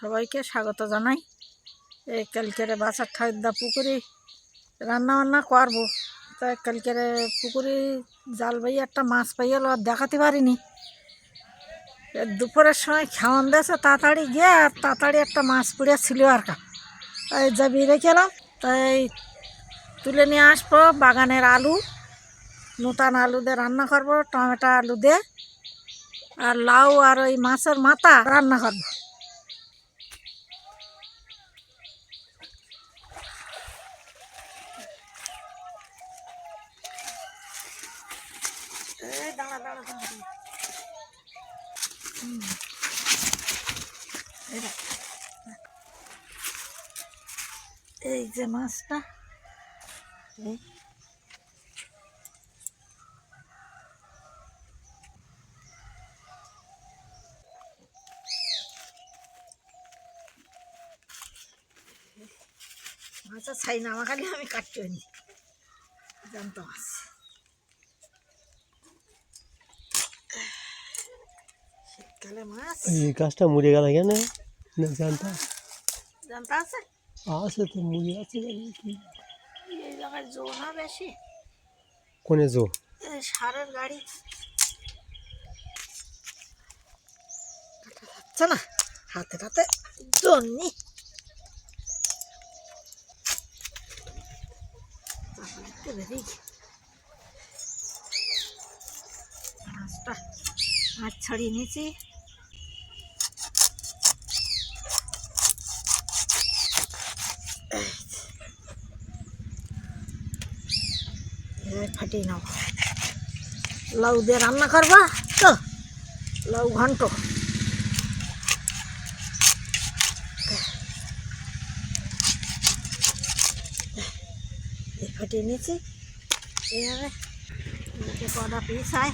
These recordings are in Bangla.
সবাইকে স্বাগত জানাই। এই কালকেরে বাসার ঠাকুরদা পুকুরে রান্না বান্না করব। তাই কালকেরে পুকুরে জাল বাই একটা মাছ পাইয়ালো আর দেখাতে পারিনি। দুপুরের সময় খাওয়ান দিয়েছে, তাড়াতাড়ি গিয়ে আর তাড়াতাড়ি একটা মাছ পড়ে ছিল আর কা। তাই যাবি রেখেলাম, তাই তুলে নিয়ে আসব বাগানের আলু, নূতন আলু দিয়ে রান্না করব, টমেটো আলু দিয়ে, আর লাউ আর ওই মাছের মাথা রান্না করব এই দাঁড়া দাঁড়া দাঁড়া দাঁড়া। হুম। এই দেখ। এই যে মাছটা এই মাছের ছাই নামা খালি আমি কাটতে নি জানতো মাছ শীতকালে মাছ এই গাছটা মরে গেল কেন না জানতা? জানতো আছে? আছে তো মরে আছে কি এই জায়গায় জো না বেশি। কোনে জো? সারের গাড়ি। যাচ্ছে না হাতে হাতে জন্যি। মাছ ছাড়িয়ে নিয়েছি। ফাটিয়ে নাও। লাউ দিয়ে রান্না করবা? তো, লাউ ঘন্ট। ফাটিয়ে নিয়েছি। এদিকে কটা পিস আয়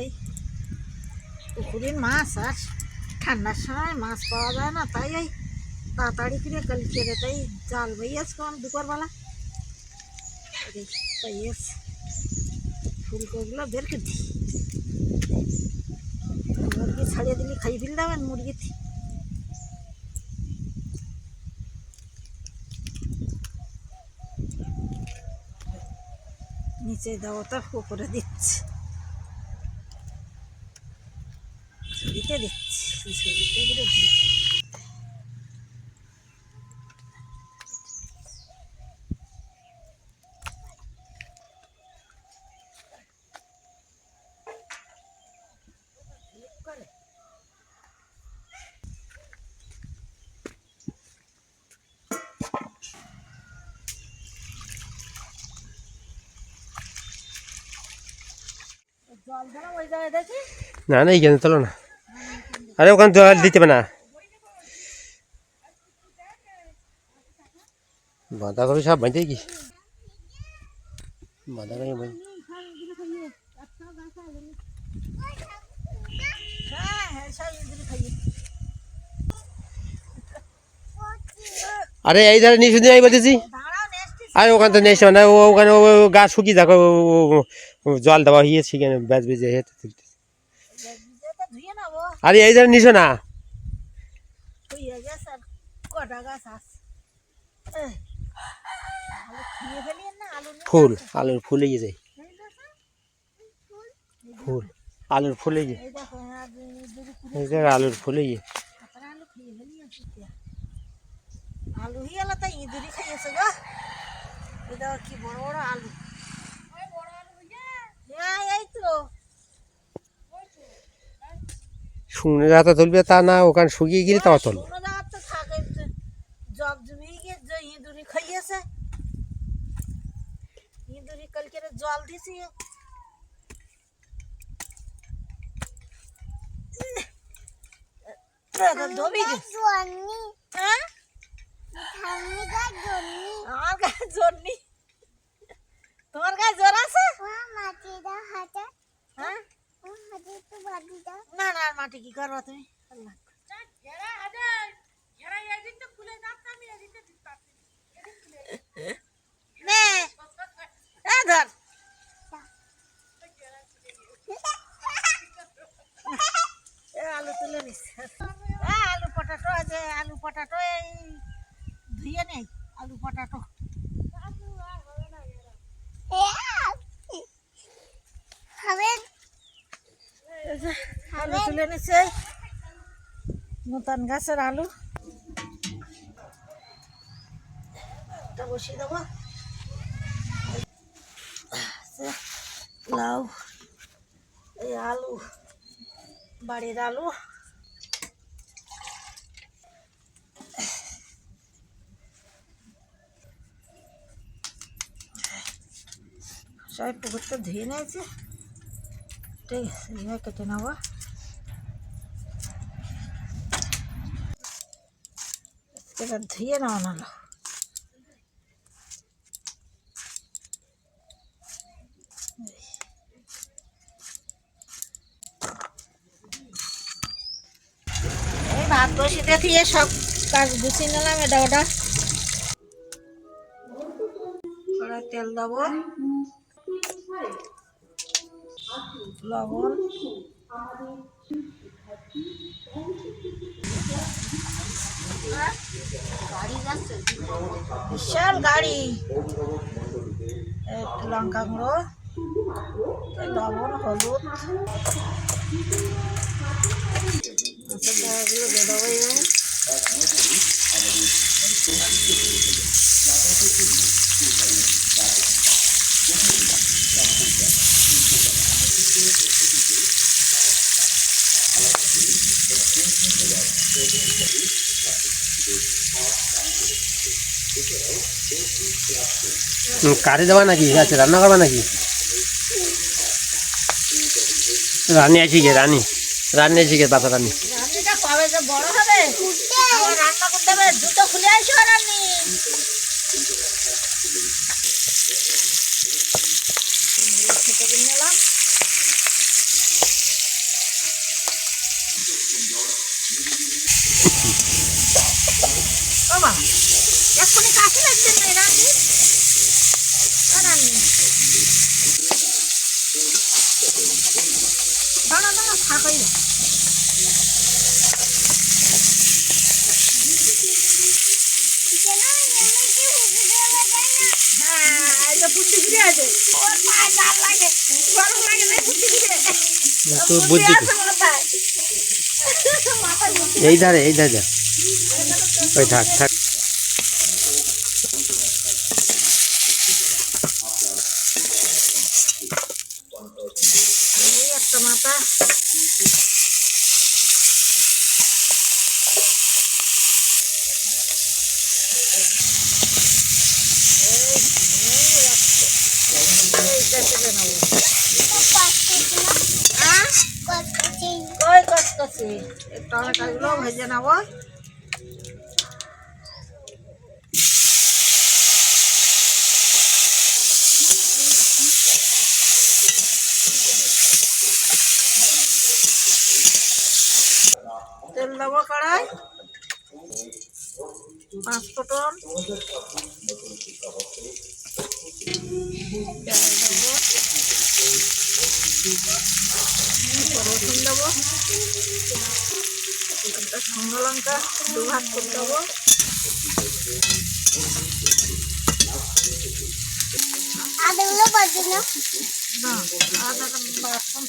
এই পুকুরের মাছ আর ঠান্ডার সময় মাছ পাওয়া যায় না, তাই এই তাড়াতাড়ি করে কালকে তাই জাল বইয়াছে কম দুপুরবেলা। পাইয়াছে ফুলকপিগুলো বের করে দিই। মুরগি ছাড়িয়ে দিলে, খাই ফেল দেবেন মুরগি? নিচে দেওয়াটা উপরে দিচ্ছে। ছবিতে দিচ্ছি ছবিতে করে দিই জল দিলাম ওই জায়গায় দেখি না না এইখানে তোলো না। আরে ওখানে জল দিতে না। বাঁধাকপি সব বাঁধে কি? বাঁধাকপি আরে এই ধারে নিয়ে শুধু আমি বলতেছি আরে ওখানে তো নেই না ও ওখানে ও গাছ শুকিয়ে দেখো জল দেওয়া হয়েছে, সেখানে ব্যাচ বেজে হেঁটে তুলতে যেটা ধুয়ে নেব আরে এই ধারে নিশো না হয়ে গেছে আর কটা গাছ আছে এই, আলু খেয়ে ফেলিয়েন না? আলু নিয়ে ফুল আলুর ফুলে যায় এই ফুল আলুর ফুলে গিয়ে এই আর ইঁদুর জায়গায় আলুর ফুলে গিয়ে আলু ফেলিয়েছি আলু তাই ইঁদুরই খাইয়েছে গো। এই দেখো কি বড় বড় আলু। হ্যাঁ এই তো। শুকনো যাতা তুলবে তা না ওখানে শুকিয়ে গেলে তাও তুলবে। শুকনো জায়গা তো থাকে জব জমিয়ে গিয়ে ইঁদুরি খাইয়েছে। ইঁদুরি কালকে জল দিছি। হ্যাঁ? তোমার গায়ে জোর আছে মা মাটি দা হাতে হ্যাঁ ও হাতে তো বাদি দা না না আর মাটি কি করবা তুমি আল্লাহ নে এ ধর এ আলু তুলে নিস এ আলু পটাটো আছে আলু পটাটো এই ধুয়ে নেই আলু পটাটো হবে এই যে আলু তুলে নিছে নতুন গাছের আলু। বসিয়ে দেবো। লাউ, এই আলু, বাড়ির আলু। সবাই পুকুরটা ধুয়ে নিয়েছে। ঠিক কেটে নেব। এটা ধুয়ে নেওয়া নালো ভাত বসিতে সব কাজ গুছিয়ে নিলাম এটা ওটা। তেল লবণ। বিশাল গাড়ি। লঙ্কা গুঁড়ো লবণ হলুদ। দেবো এইভাবে কাঠে দেওয়া নাকি? আচ্ছা রান্না করবা নাকি? রানী আছি গে রানী। রানী আছি গে বাবা রানী। রান্নিটা কবে যে বড় হবে? রান্না করতে হবে জুতো খুলে আসো রান্নি খেতে দিয়ে নিলাম ও মা এক্ষুনি কাশি লাগছে না রান্নি দাঁড়া দাঁড়া থাকই না হ্যাঁ তো বুদ্ধি এই ধারে এই ধারে ওই থাক থাক এই একটা মাথা এইটা তুলে নেব হ্যাঁ কই কচকচি এই টমেটোগুলো ভেজে নেব তেল দেবো কড়াই। পাঁচ ফোটন পেঁয়াজ দেবো রসুন দেবো একটা শুকনো লঙ্কা দু ভাগ করে দেবো। আদাগুলো না?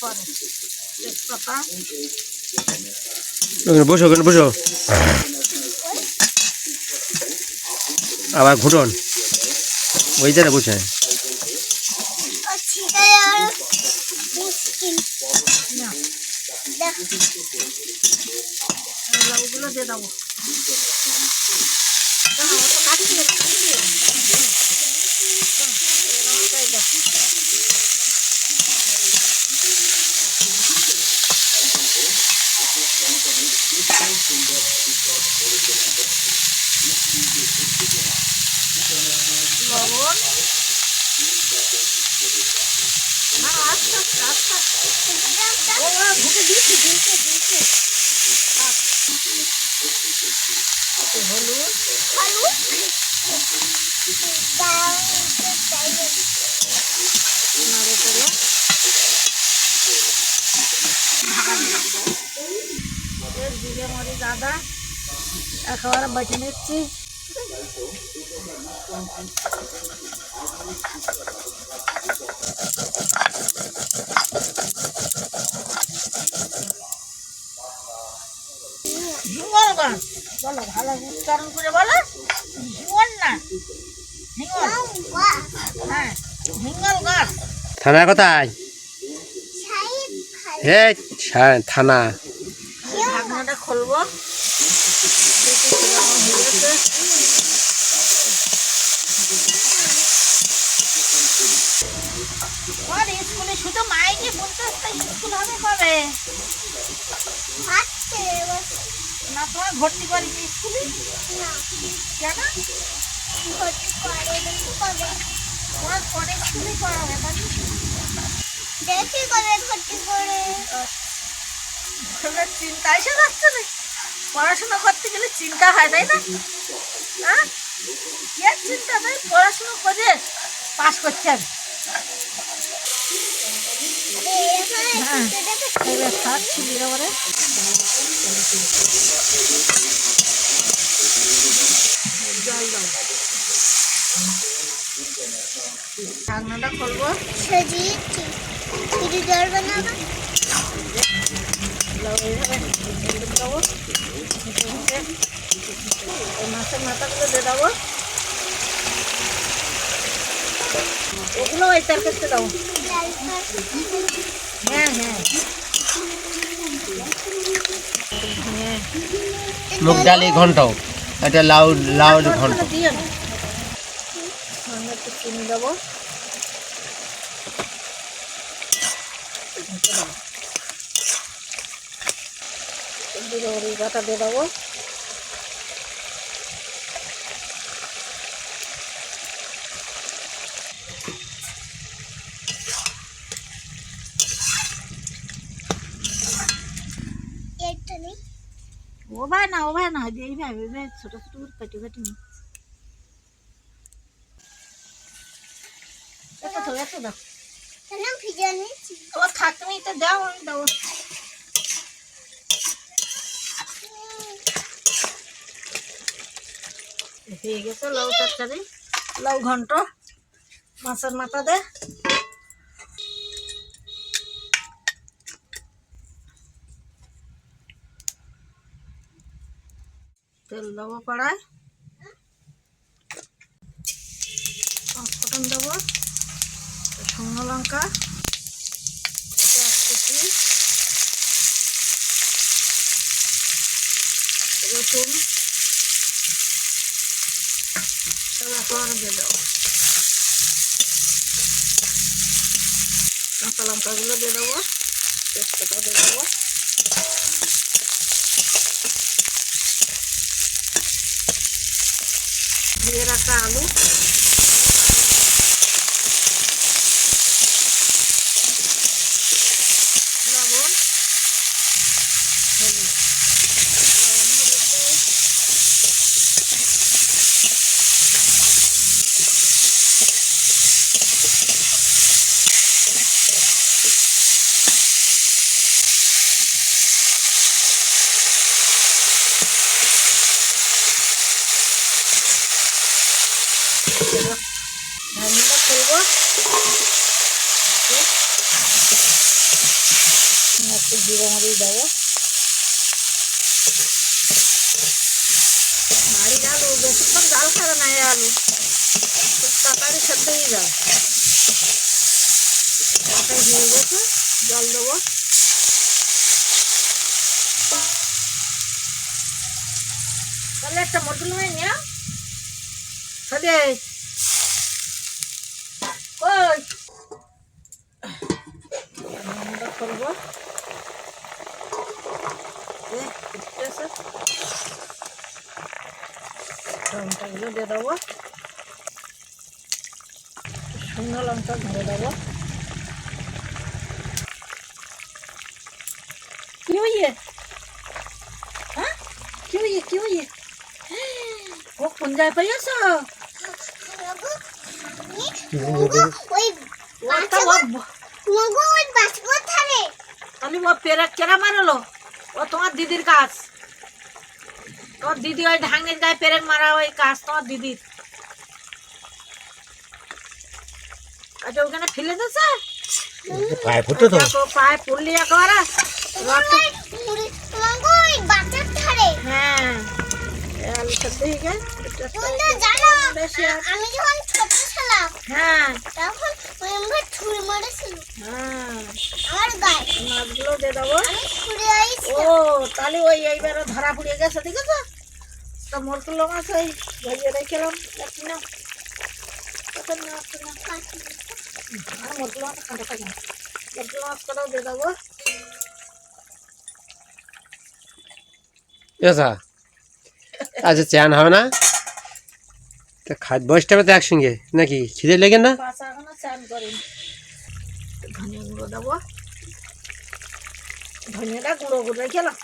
পরে। তেজপাতা। বসো ওখানে বসো। আবার ঘুটন ওই বসে। না। লাউগুলো দিয়ে দেবো হলুদ নাড়ে তেলে জিরে মরিচ আদা একেবারে বেটে নিচ্ছি হিঙ্গল গান বলো ভালো উচ্চারণ করে বলো। হিঙ্গল না হ্যাঁ গাছ থানা কোথায়? হে থানা। ঢাকনাটা খুলবো দেখি কীরকম হয়েছে। তোমার স্কুলে শুধু মাইকে বলতে স্কুল হবে কবে? না তোমার ভর্তি করিনি স্কুলে? কেন? তোমার পরে স্কুলে পড়াবে তাই দেখি কবে ভর্তি করে। চিন্তা এসে যাচ্ছে না পড়াশোনা করতে গেলে চিন্তা হয় তাই না? হ্যাঁ চিন্তা নেই পড়াশোনা করে পাশ করতে হবে হ্যাঁ। এবার শাক ছিলি এবারে জল দাও ঢাকনাটা খুলবো জল মাথাগুলো দিয়ে দেবো ওগুলো ওই দেবো লাল হ্যাঁ হ্যাঁ। হ্যাঁ। মুগ ডালি ঘন্ট এটা লাউ লাউ ঘণ্টা। একটু চিনি দেবো। বাটা দিয়ে দেবো। ও ভাই না ও ভাই না এইভাবে এইভাবে ছোটো ছোটো করে কেটে কেটে নি এত তো এত দাও কেন ভিজে নিচ্ছি ও থাক তুমি এটা দাও আমি দেবো হয়ে গেছে লাউ তরকারি লাউ ঘন্ট মাছের মাথা দে তেল দেবো কড়াই। পাঁচফোড়ন দেবো। শুকনো লঙ্কা। রসুন। সব দিয়ে দেবো। কাঁচা লঙ্কাগুলো দিয়ে দেবো। তেজপাতা দিয়ে দেবো। দিয়ে রাখা আলু লবণ হলুদ লবণ হলুদ দেবো। ঢাকনাটা খুলবো একটু জিরে মরিচ দেবো বাড়ির আলু বেশিক্ষণ জাল খাবে না এই আলু খুব তাড়াতাড়ি সেদ্ধ হয়ে যাবে হয়ে গেছে জল দেবো তাহলে একটা মটুল হয়ে নিয়ে তাহলে কই করব ফুটতেছে। দিয়ে দেবো শুকনো লঙ্কা ধরে দেবো। কি হইয়ে হ্যাঁ? কি হইয়ে কি হইয়ে ও কোন পাইয়াছ পেরে কেরা মারলো? ও তোমার দিদির কাজ। তোমার দিদি ওই ঢাঙ্গির গায়ে পেরেক মারা ওই কাজ তোমার দিদির। আচ্ছা ওখানে ফেলে দিয়েছে? পায়ে ফুটো তো। পায়ে পড়লি একেবারে। হ্যাঁ। হয়ে আমি যখন ছোট ছিলাম হ্যাঁ। তখন ওই ছুরি মারেছিল। হ্যাঁ। আমার গায়ে। মাছগুলো দিয়ে দেবো। আমি ও তাহলে ওই এইবারে ধরা পড়ে গেছে দেখেছ? তো মরকুল্লো মাছ ওই ভেজে রেখেলাম। না। না আচ্ছা চান হবে না? তা খাদ বয়সটা তো একসঙ্গে? নাকি খিদে লেগে না? গুঁড়ো ধনিয়াটা গুঁড়ো গুঁড়ো রেখেলাম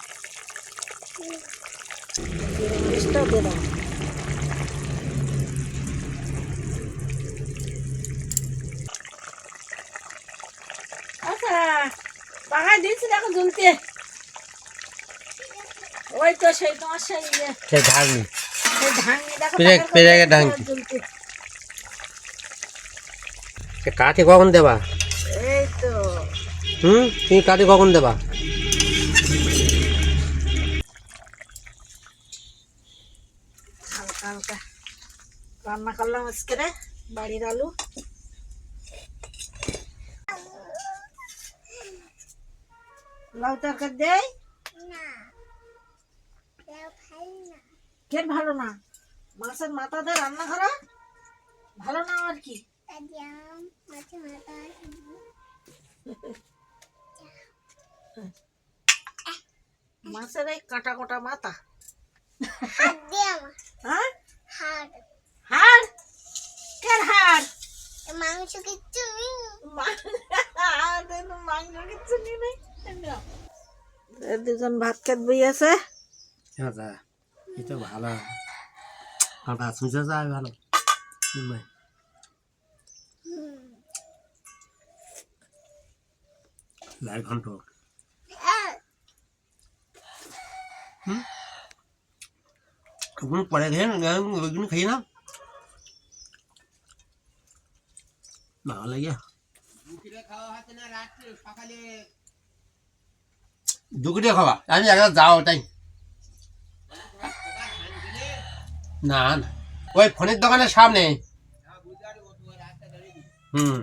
দিয়ে দেবো দিয়েছি দেখো ঝুলতে ওই তো সেই তোমার ঢাকনি। দেখো। সে কাঠে কখন দেবা? এই তো। হুম? তুমি কাঠে কখন দেবা? রান্না করলাম আজকে বাড়ির আলু। লাউ তরকারি দেই। না। কেউ খাই না। কেন ভালো না? মাছের মাথা দিয়ে রান্না করা। ভালো না আর কি? তাদিয়াম মাছে মাথা মাছের এই কাটা কোটা মাথা। হাত দিয়ে আমার হ্যাঁ? হাত। হাড়? কেন হাড়? মাংস কিচ্ছু নেই। মাংস কিচ্ছু নিয়ে নেই। এ দুজন ভাত খেত বই আছে আচ্ছা এই তো ভালো কাঁটা শুনছে যায় ভালো লাইট ঘন্ট আহ, ওগুলো পরে খেয়ে ওইগুলো খাই না না লাগে দুপুরে খাবা। আমি একবার যাও, তাই। না ওই ফোনের দোকানের সামনে। হুম।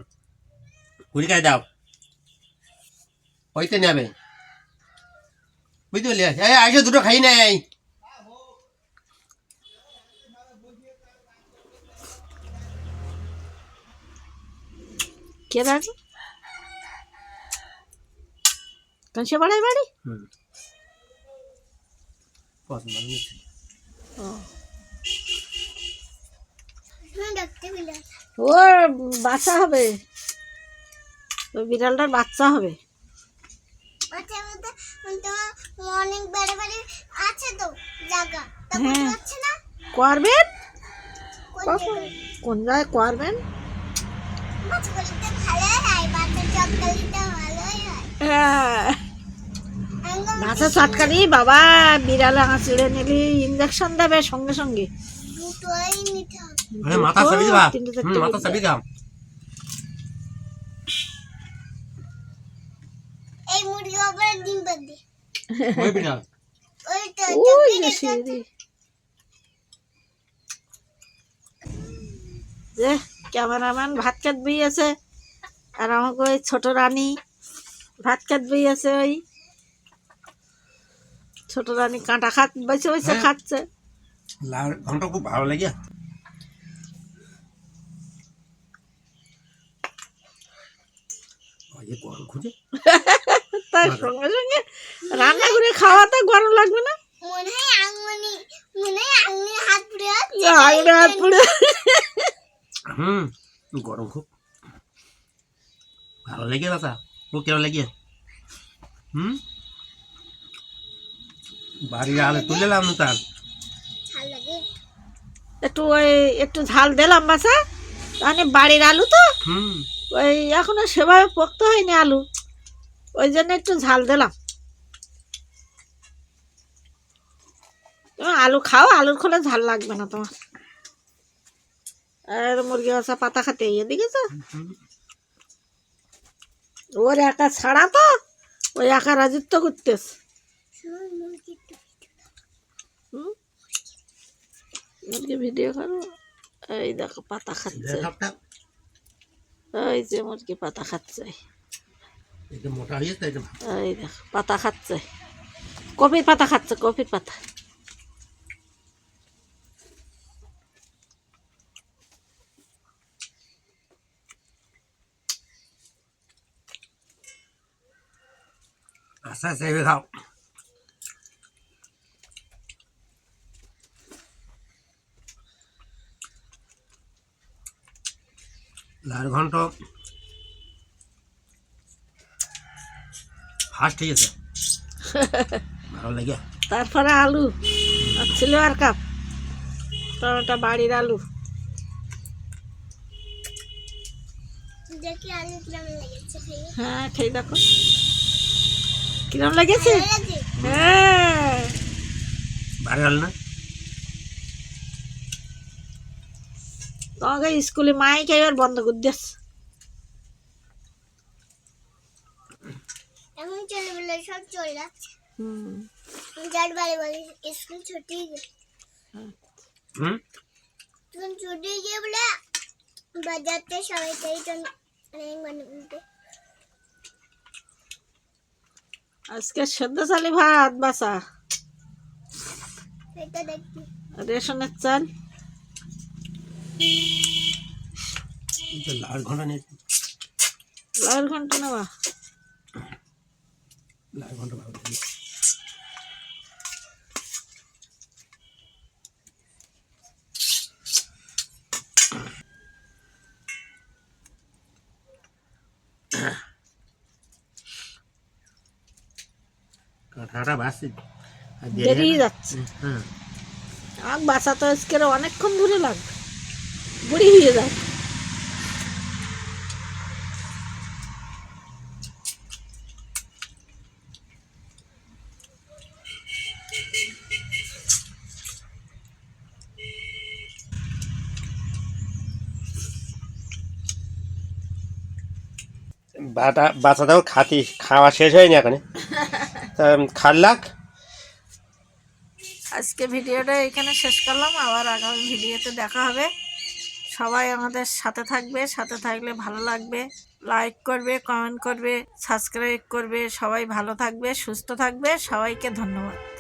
কুড়ি খাই দাও। ওইতে নেবে বুঝতে পারলি? এই, আইসো, দুটো খাই নেই কে বাড়ি কাঁচে বাড়াই বাড়ি। ওর বাচ্চা হবে। ওই বিড়ালটার বাচ্চা হবে। তোমার অনেক বাড়ি বাড়ি আছে তো জায়গা। হ্যাঁ। না? করবেন? কোন কখন? জায়গায়? কোন জায়গায় করবেন? মাথা চটকানি বাবা বিড়ালে হাঁচড়ে নিলি ইঞ্জেকশন দেবে সঙ্গে সঙ্গে। মাথা চাবি মাথা চাবি দাও এই মুরগি আবার ডিম বাঁধে ওই বিড়াল। ওই তো ওই যে দেখতে সিঁড়ি যে ক্যামেরাম্যান ভাত খেত বইয়েছে আর আমাকে ওই ছোট রানী ভাত খেত আছে ওই। ছোট রানী কাঁটা খাত বসে বসে হ্যাঁ। খাচ্ছে। লাল ঘণ্টা খুব ভালো লাগে। তার সঙ্গে সঙ্গে রান্না করে খাওয়া তো গরম লাগবে না। মনে হয় আঙুনি মনে হয় আঙুনি হাত পুড়ে। হাত পুড়ে হুম গরম খুব। ভালো লেগে দাদা। ও কেমন লেগে? হুম? আলো তুলে এলাম তার একটু ওই একটু ঝাল দিলাম বাসা মানে বাড়ির আলু তো? ওই এখনও সেভাবে পোক্ত হয়নি আলু। ওই জন্য একটু ঝাল দিলাম। তুমি আলু খাও আলুর খোলে ঝাল লাগবে না তোমার। আর মুরগি বাসা পাতা খাতে এদিকে তো? ওর একা ছাড়া তো? ওই একা রাজিত্ব করতেস মুরগি ভিডিও করো। এই দেখো পাতা খাচ্ছে। এই যে মুরগি পাতা খাচ্ছে। এই দেখো পাতা খাচ্ছে। কপির পাতা খাচ্ছে কপির পাতা। আস্তে আস্তে এভাবে খাও লাল ঘন্ট ফার্স্ট হয়ে গেছে ভালো লাগে তারপরে আলু ছিল আর কাপ টমেটো বাড়ির আলু। হ্যাঁ খেয়ে দেখো কিরম লেগেছে? হ্যাঁ। না? তোমাকে স্কুলে মাইক এবার বন্ধ করে দিস এখন চলে বলে সব চলে যাচ্ছে। হুম। যার বাড়ি স্কুল ছুটি হুম? তখন ছুটি গিয়ে বলে বাজারতে সবাই তাই জন্য অনেক বানাতে আজকে সেদ্ধ চালি ভাত বাসা এটা রেশনের চাল? লাল ঘণ্টা লাল ঘণ্টা নেওয়া। কাঁঠাটা বাসি বেরিয়ে যাচ্ছে। হ্যাঁ আগ বাসা তো আজকে অনেকক্ষণ ধরে লাগবে বুড়ি হয়ে যায়। বাটা বাচ্চাটাও খাতি খাওয়া শেষ হয়নি এখন খাল্লাক। আজকে ভিডিওটা এখানে শেষ করলাম। আবার আগামী ভিডিওতে দেখা হবে। সবাই আমাদের সাথে থাকবে। সাথে থাকলে ভালো লাগবে। লাইক করবে, কমেন্ট করবে, সাবস্ক্রাইব করবে। সবাই ভালো থাকবে, সুস্থ থাকবে। সবাইকে ধন্যবাদ।